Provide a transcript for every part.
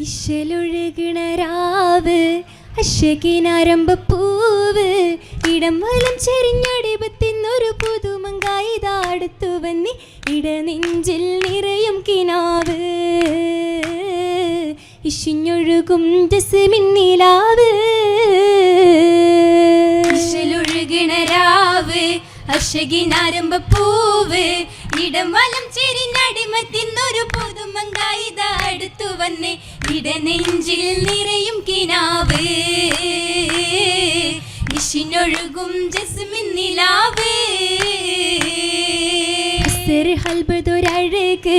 ഇശലൊഴുകണ രാവ് അശകിനാരംഭ പൂവ് ഇടം വലം ചെരിഞ്ഞടിപത്തിന്നൊരു പുതുമങ്കായി ഇതാടുത്തു വന്നി ഇടനെഞ്ചിൽ നിറയും കിനാവ്. ഇഷിഞ്ഞൊഴുകും ജസ്മിൻ നിലാവ്. ഇശലൊഴുകണ രാവ് അശകിനാരംഭ പൂവ് ഇടം വലം ചെരിഞ്ഞടിമത്തിന്നൊരു പുതുമങ്കായിത അടുത്തു വന്ന് ഇടനെഞ്ചിൽ നിറയും കിനാവ്. ഇഷിനൊഴുകും ജസ്മിൻ നിലാവ്. ഹൽബതൊരഴക്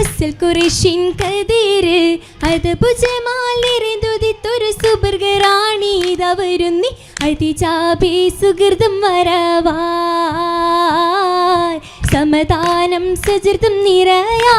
അസൽ കുറേഷിൻ കതിര്. അത് ഭുജമാൽ നിറന്തുതിത്തൊരു സുബർഗറാണി ഇതവരുന്നി അതിചാപി സുഹൃതം വരവാ സമദാനം സജൃതം നിറയാ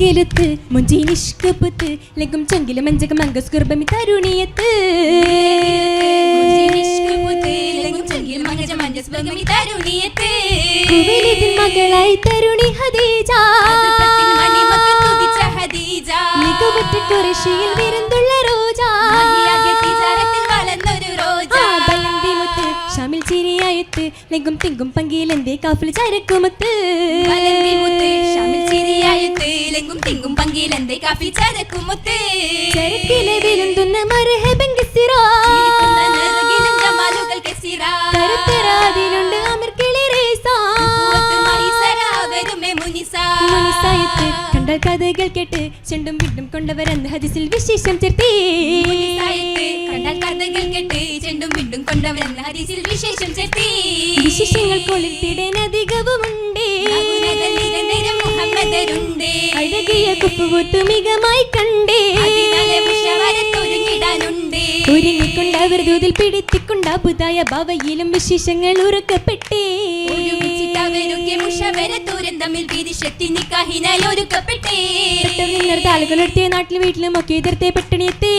നീലകെലുത്ത് മുഞ്ചി നിഷ്കപ്പുത്ത് ലഗും ചങ്കിലും മംഗസ് അംഗസ്കുർബമി തരുണിയത്ത്. മകളായി തരുണി ഹദീജ. മികവുറ്റ വിരുന്തുള്ള റോജ. ഷാമിൽ ചിരിയായത്ത് തിങ്കും പങ്കിയിലെന്തേ കാഫിൽ ചരക്കുമത്ത്. തിങ്കും പങ്കിലെന്തേ? കാഫി ചരക്കുമുത്ത് ചരക്കിലെ വിരുന്തുന്ന മരഹബങ്കിസിറാ ജമാലുകൾ കെസിറാ. കരുത്തരാതിലുണ്ട് അമർ കിളിറേസാ വരുമേ മുനിസാ. മുനിസായത്ത് കണ്ടാൽ കഥകൾ കേട്ട് ചെണ്ടും വിട്ടും കൊണ്ടവരെന്ന് ഹദീസിൽ വിശേഷം ചേർത്തി കണ്ടാൽ കഥകൾ കേട്ട് ചെണ്ടും വിണ്ടും കൊണ്ടവരെന്ന് ഹദീസിൽ വിശേഷം ചേർത്തി വിശേഷങ്ങൾക്കുള്ളിൽ തിടേൻ അഴകിയ കുപ്പുകൂത്തു മികമായി കണ്ടേ ഒരുങ്ങിക്കൊണ്ടവർ ദൂതിൽ പിടിത്തിക്കൊണ്ട പുതായ ഭാവയിലും വിശേഷങ്ങൾ ഉറക്കപ്പെട്ടേ. ഒരുക്കപ്പെട്ടേ നാട്ടിലും വീട്ടിലും ഒക്കെ എതിർത്തെ പട്ടിണിയത്തെ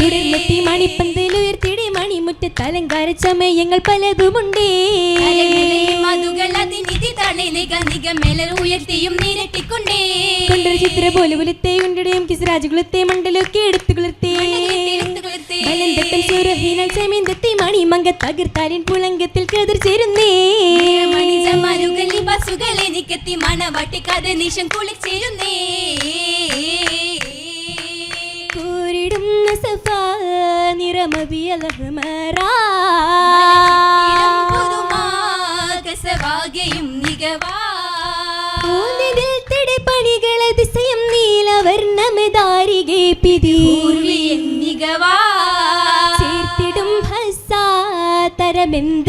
തുടർന്നെത്തി മണിപ്പന്തയിൽ ഉയർത്തിയുടെ മണിമുറ്റത്ത് അലങ്കാര ചമയങ്ങൾ പലതുമുണ്ടേ. മധുകൾ അതിനിധി തണലിക നിഗമേലർ ഉയർത്തിയും നിരട്ടിക്കൊണ്ടേ. ചിത്ര പോലെ പുലത്തെ ഉണ്ടടയും കിസ്രാജുകുളത്തെ മണ്ടലൊക്കെ എടുത്തു കുളിർത്തേ സുരഹീനൽ മണി മണിമങ്ക തകർത്താലിൻ പുളങ്കത്തിൽ കതിർ ചേരുന്നേ. മണിജമാരുകൾ ബസുകൾ എനിക്കെത്തി മണവാട്ടി കഥ നിശം കുളിച്ചേരുന്നേ കൂരിടുന്ന സഫ നിറമബിയലഹമറാ കസവാകയും അതിശയം നീലവർണമതാരികെ പിതി ചേർത്തിടും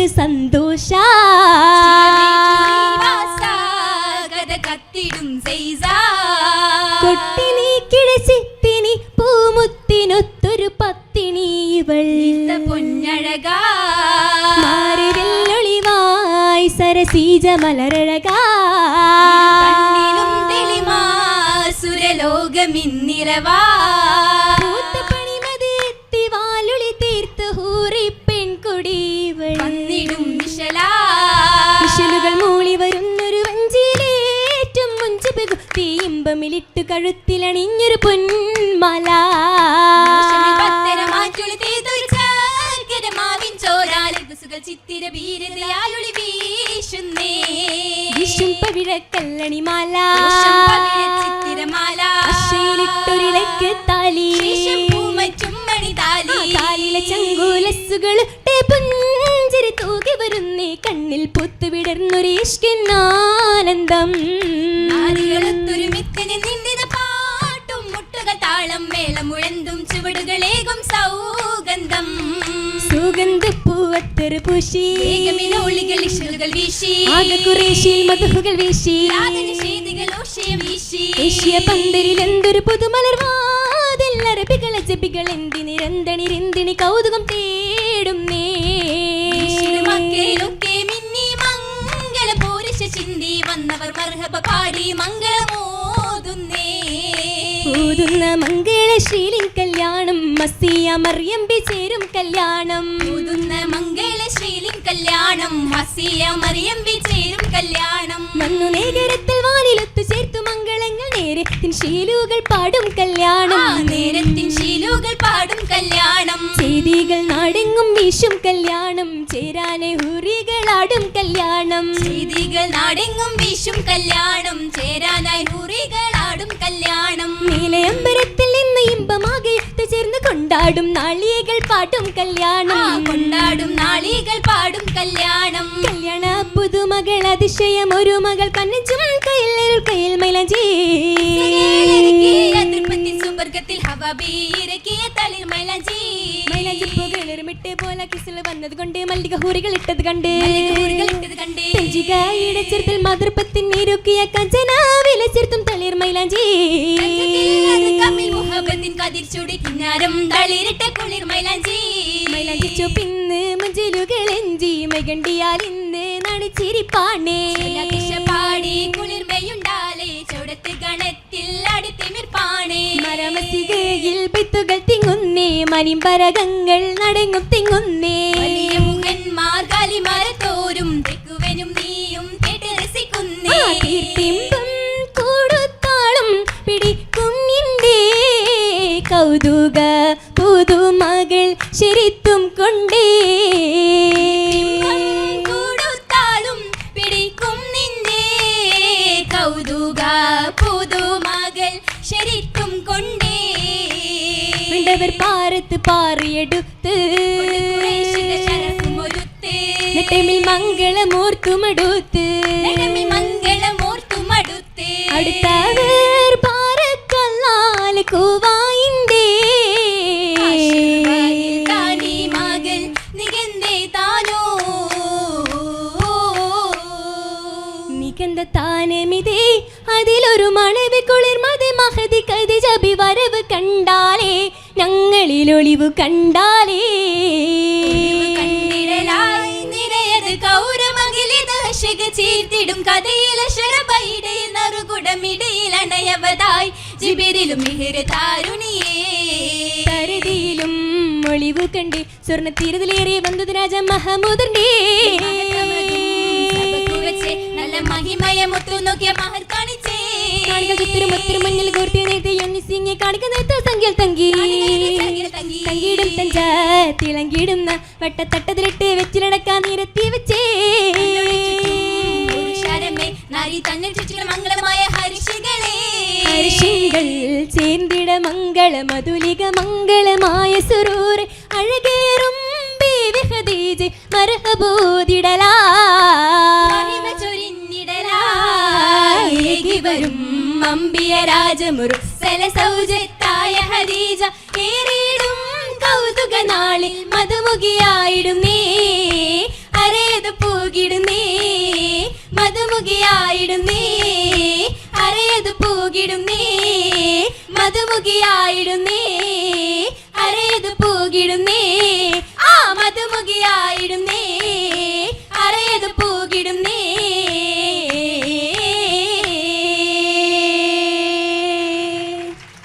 സന്തോഷ. കത്തിടും കിഴച്ചിത്തിനി പൂമുത്തിനൊത്തൊരു പത്തിനി ഇവൾ. പൊന്നഴകാ. മുഞ്ചു പെകുത്തി ഇമ്പമിലിട്ടു കഴുത്തിലണിഞ്ഞൊരു പൊന്മല. പവിഴക്കല്ലണിമാല ചിത്തിരമാല. താലി. താലിലെ പുഞ്ചിരി തൂകി വരുന്നേ കണ്ണിൽ പൊത്തു വിടർന്നൊരു ഇഷ്കിന്നാനന്ദം പാട്ടും മുട്ടുക താളം മേളം മുഴന്തും ചുവടുകളേകും സൗഗന്ധം പത്തൊരു പൂശി. ഒളികൾ പന്തലിൽ എന്തൊരു പുതുമലർവാതിൽ അറബികൾ അജബികൾ എന്തിനി രന്തണി രന്തിണി കൗതുകം തേടും ചിന്തി വന്നവർ മർഹബ പാടി മംഗളമോതുന്നേ ഓതുന്ന. മംഗള ശ്രീലിംഗ കല്യാണം മസിയ മറിയമ്പി ചേരും കല്യാണം. ഊതുന്ന മംഗളശീലിൻ കല്യാണം മസിയ മറിയം വിചേരും കല്യാണം. മന്നു നേകരത്തിൽ വാനിലൊത്തു ചേർത്തു മംഗളങ്ങൾ നേരത്തിൻ ശീലുകൾ പാടും കല്യാണം. നേരത്തിൻ ശീലുകൾ പാടും കല്യാണം. ചെയ്തികൾ നാടെങ്ങും വീശും കല്യാണം ചേരാനെ ഹുറികളാടും കല്യാണം. ചെയ്തികൾ നാടെങ്ങും വീശും കല്യാണം. കൊണ്ടാടും നാളികൾ പാടും കല്യാണം. കൊണ്ടാടും നാളികൾ പാടും കല്യാണം. കല്യാണ പുതുമകൾ അതിശയം ഒരു മകൾ പന്നിച്ചും കയ്യിൽ കയ്യിൽ മൈലജി തൃപ്പത്തി സുവർഗത്തിൽ ഹവബീരക്കിയ തളിർ പോലെ കിസിൽ വന്നത് കൊണ്ട് മല്ലിക ഹൂറികൾ ഇട്ടത് കണ്ട്. മധുരപ്പത്തിൻ കഞ്ചനാവിലെ ചെറുത്തും തളിർ കമ്മിൽ മുഹബത്തിൻ കതിർ ചൂടി കിന്നാരം തളിരിട്ട കുളിർ മൈലാഞ്ചി. മൈലാഞ്ചി ചുപ്പിന്ന് മുഞ്ചിലുകൾ എഞ്ചി. മൈകണ്ടിയാൽ ഇന്ന് നടിച്ചിരിപ്പാണേ. പാടി കുളിർമയുണ്ടാലേ ചുടത്ത് ഗണത്തിൽ അടുത്തിമിർപ്പാണേ മരമസികയിൽ വിത്തുകൾ തിങ്ങുന്നേ. മനിമ്പരകങ്ങൾ നടങ്ങും തിങ്ങുന്നേ. കൗതുക പുതുമകൾ ശരിത്തും കൊണ്ടേ കൊടുത്താളും പിടിക്കും നിന്നെ കൗതുക പുതുമകൾ ശരിക്കും കൊണ്ടേ വിണ്ടവർ പാരത്ത് പാറിയെടുത്ത് കുറേശ്ശിക ശരഫുമൊരുത്ത് നെട്ടമിൽ മംഗളമൂർത്തുമടുത്ത് നടമി മംഗളമോർത്തുമടുത്ത് അടുത്തവർ നികന്ത താനമിതേ അതിലൊരു മണവ് കുളിർമതി മഹതി കതി ജബി വരവ് കണ്ടാലേ ഞങ്ങളിൽ ഒളിവ് കണ്ടാലേ. കണ്ടിടലായി നിരയത് കൗരമകിലിത് ഹർഷക ചീർത്തിടും കഥയിലെ ശരബൈടയിൽ നറുകുടമിടയിൽ അണയവതായി ജിബിരിലും മിഹിർ താരുണിയേ. തരുതിയിലും ഒളിവ് കണ്ട് സ്വർണ തീരത്തിലേറെ വന്നത് രാജ മഹമൂദന്റെ സഭയ്ക്കു വെച്ച് നല്ല മഹിമയ മുത്തു നോക്കിയ മഹർ കാണിച്ചേ. കാണിക ചുത്തിരും ഒത്തിരി മഞ്ഞൾ കോർത്തി എണ്ണി സിങ്ങി കാണിക്ക നേരത്തെ സംഖ്യൽ തങ്കി. തങ്കിടും തഞ്ച തിളങ്കിടുന്ന വട്ടത്തട്ടതിലിട്ട് വെച്ചിലടക്കാൻ നിരത്തി വെച്ചേ. മംഗളമായ ഹരിഷികളെ. ഹർഷിങ്ങൾ ചേർന്നിട മംഗള മധുലിക മംഗളമായ സുരൂർ അഴകേറും ബീവി ഖദീജ മർഹബൂദിടലാ അമ്പിയ രാജമുറു സല സൗജത്തായ ഹദീജ ഏറിയിടും കൗതുക നാളിൽ മധുമുഖിയായിടുന്നേ. അരേത് പൂകിടുന്നേ മധുമുഖിയായിടുന്നേ. അരേത് പൂകിടുന്നേ മധുമുഖിയായിടുന്നേ. അരേത് പൂകിടുന്നേ